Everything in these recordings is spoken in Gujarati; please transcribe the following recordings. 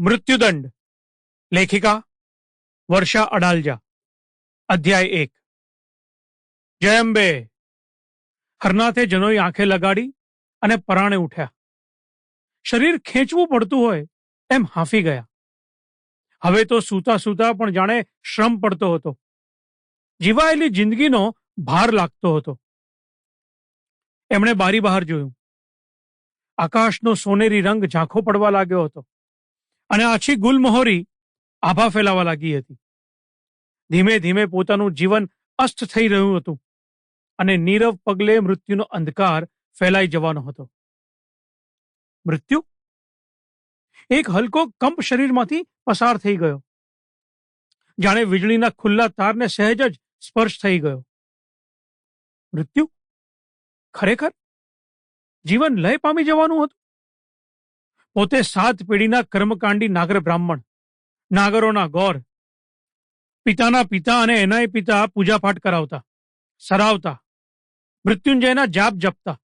મૃત્યુદંડ. લેખિકા વર્ષા અડાલજા. અધ્યાય એક. જયંબે. હરનાથે જનોઈ આંખે લગાડી અને પરાણે ઉઠ્યા. શરીર ખેંચવું પડતું હોય એમ હાંફી ગયા. હવે તો સૂતા સૂતા પણ જાણે શ્રમ પડતો હતો. જીવાયેલી જિંદગીનો ભાર લાગતો હતો. એમણે બારી બહાર જોયું. આકાશનો સોનેરી રંગ ઝાંખો પડવા લાગ્યો હતો. અને આછી ગુલમહોરી આભા ફેલાવા લાગી હતી. ધીમે ધીમે પોતાનું જીવન અસ્ત થઈ રહ્યું હતું અને નીરવ પગલે મૃત્યુનો અંધકાર ફેલાઈ જવાનો હતો. મૃત્યુ? એક હલકો કંપ શરીરમાંથી પસાર થઈ ગયો. જાણે વીજળીના ખુલ્લા તારને સહેજ જ સ્પર્શ થઈ ગયો. મૃત્યુ? ખરેખર? જીવન લય પામી જવાનું હતું? પોતે સાત પેઢીના કર્મકાંડી નાગર બ્રાહ્મણ, નાગરોના ગોર. પિતાના પિતા અને એનાય પિતા પૂજાપાઠ કરાવતા, સરાવતા, મૃત્યુંજયના જાપ જપતા,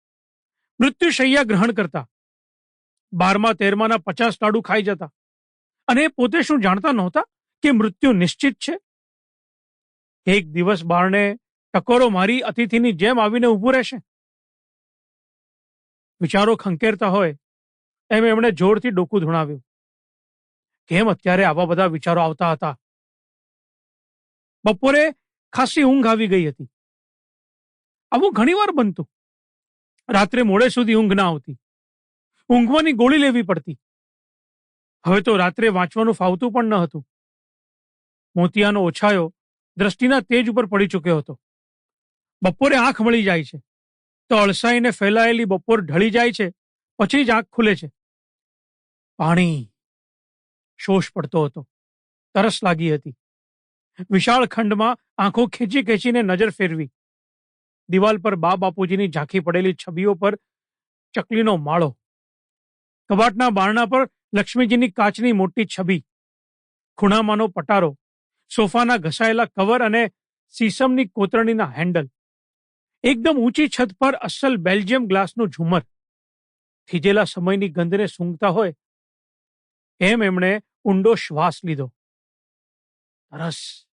મૃત્યુશૈયા ગ્રહણ કરતા, બારમા તેરમાના પચાસ લાડુ ખાઈ જતા. અને પોતે શું જાણતા નહોતા કે મૃત્યુ નિશ્ચિત છે? એક દિવસ બારણે ટકોરો મારી અતિથિની જેમ આવીને ઊભું રહેશે. વિચારો ખંકેરતા હોય એમ એમણે જોરથી ડોકું ધૂણાવ્યું. કેમ અત્યારે આવા બધા વિચારો આવતા હતા? બપોરે ખાસી ઊંઘ આવી ગઈ હતી. આવું ઘણીવાર બનતું. રાત્રે મોડે સુધી ઊંઘ ના આવતી. ઊંઘવાની ગોળી લેવી પડતી. હવે તો રાત્રે વાંચવાનું ફાવતું પણ ન હતું. મોતિયાનો ઓછાયો દ્રષ્ટિના તેજ ઉપર પડી ચૂક્યો હતો. બપોરે આંખ મળી જાય છે. તો અળસાઈને ફેલાયેલી બપોર ઢળી જાય છે, પછી જ આંખ ખુલે છે. પાણી શોષ પડતો હતો. તરસ લાગી હતી. વિશાળ ખંડમાં આંખો ખેંચી ખેંચીને નજર ફેરવી. દિવાલ પર બા બાપુજીની ઝાંખી પડેલી છબીઓ પર ચકલીનો માળો. કબાટના બારણા પર લક્ષ્મીજીની કાચની મોટી છબી. ખૂણામાંનો પટારો. સોફાના ઘસાયેલા કવર અને સીસમની કોતરણીના હેન્ડલ. એકદમ ઊંચી છત પર અસલ બેલ્જિયમ ગ્લાસનું ઝુમર થીજેલા સમયની ગંધને સૂંઘતા હોય એમ એમણે ઊંડો શ્વાસ લીધો. તરસ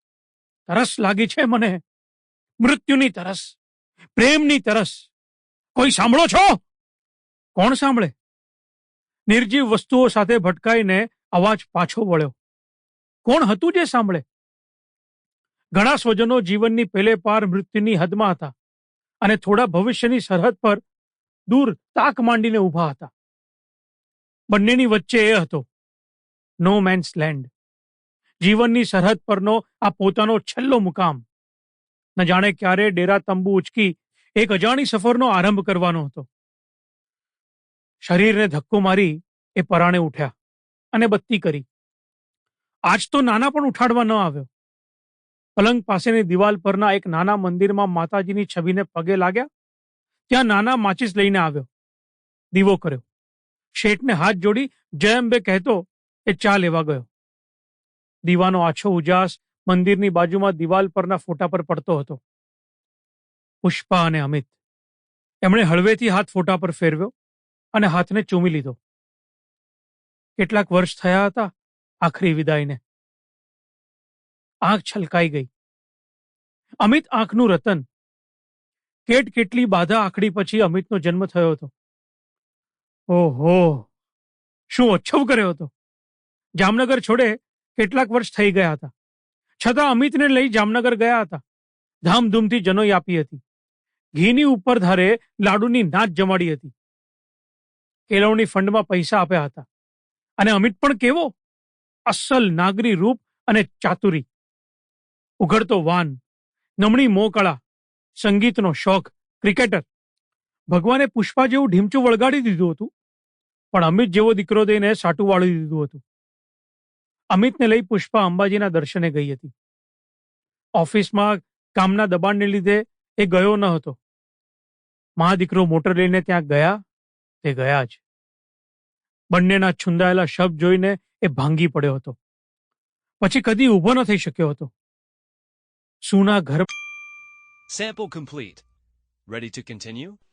તરસ લાગી છે મને. મૃત્યુની તરસ, પ્રેમની તરસ. કોઈ સાંભળો છો? કોણ સાંભળે? નિર્જીવ વસ્તુઓ સાથે ભટકાઈને અવાજ પાછો વળ્યો. કોણ હતું જે સાંભળે? ઘણા સ્વજનો જીવનની પેલે પાર મૃત્યુની હદમાં હતા અને થોડા ભવિષ્યની સરહદ પર દૂર તાક માંડીને ઊભા હતા. બંનેની વચ્ચે એ હતો. નો મેન્સ લેન્ડ જીવનની સરહદ પરનો આ પોતાનો છેલ્લો મુકામ. ન જાણે ક્યારે ડેરા તંબુ ઉચકી એક અજાણી સફરનો આરંભ કરવાનો હતો. શરીરને ધક્કો મારી એ પરાણે ઉઠ્યા અને બત્તી કરી. આજ તો નાના પણ ઉઠાડવા ન આવ્યો. પલંગ પાસેની દિવાલ પરના એક નાના મંદિરમાં માતાજીની છબીને પગે લાગ્યા ત્યાં નાના માચીસ લઈને આવ્યો. દીવો કર્યો. શેઠને હાથ જોડી, જય અંબે, કહેતો એ ચા લેવા ગયો. દીવાનો આછો ઉજાસ મંદિરની બાજુમાં દિવાલ પરના ફોટા પર પડતો હતો. પુષ્પા અને અમિત. એમણે હળવેથી હાથ ફોટા પર ફેરવ્યો અને હાથને ચૂમી લીધો. કેટલાક વર્ષ થયા હતા આખરી વિદાયને. આંખ છલકાઈ ગઈ. અમિત આંખનું રતન. કેટ કેટલી બાધા આખડી પછી અમિતનો જન્મ થયો હતો. ઓહો! શું ઓછવ કર્યો હતો? જામનગર છોડે કેટલાક વર્ષ થઈ ગયા હતા. છતાં અમિતને લઈ જામનગર ગયા હતા. ધામધૂમથી જનોઈ આપી હતી. ઘીની ઉપર ધારે લાડુની નાચ જમાડી હતી. કેળવણી ફંડમાં પૈસા આપ્યા હતા. અને અમિત પણ કેવો? અસલ નાગરી રૂપ અને ચાતુરી. ઉઘડતો વાન, નમણી મોકળા સંગીતનો શોખ, ક્રિકેટર. ભગવાને પુષ્પા જેવું ઢીમચું વળગાડી દીધું હતું. પણ અમિત જેવો દીકરો દઈને સાટું વાળી દીધું હતું. અમિતને લઈ પુષ્પા અંબાજીના દર્શને ગઈ હતી. ઓફિસમાં કામના દબાણને લીધે એ ગયો ન હતો. મા દીકરો મોટર લઈને ત્યાં ગયા, તે ગયા જ. બંનેના છુંદાયેલા શબ્દ જોઈને એ ભાંગી પડ્યો હતો. પછી કદી ઊભો ન થઈ શક્યો હતો. સુના ઘર sample complete ready to continue?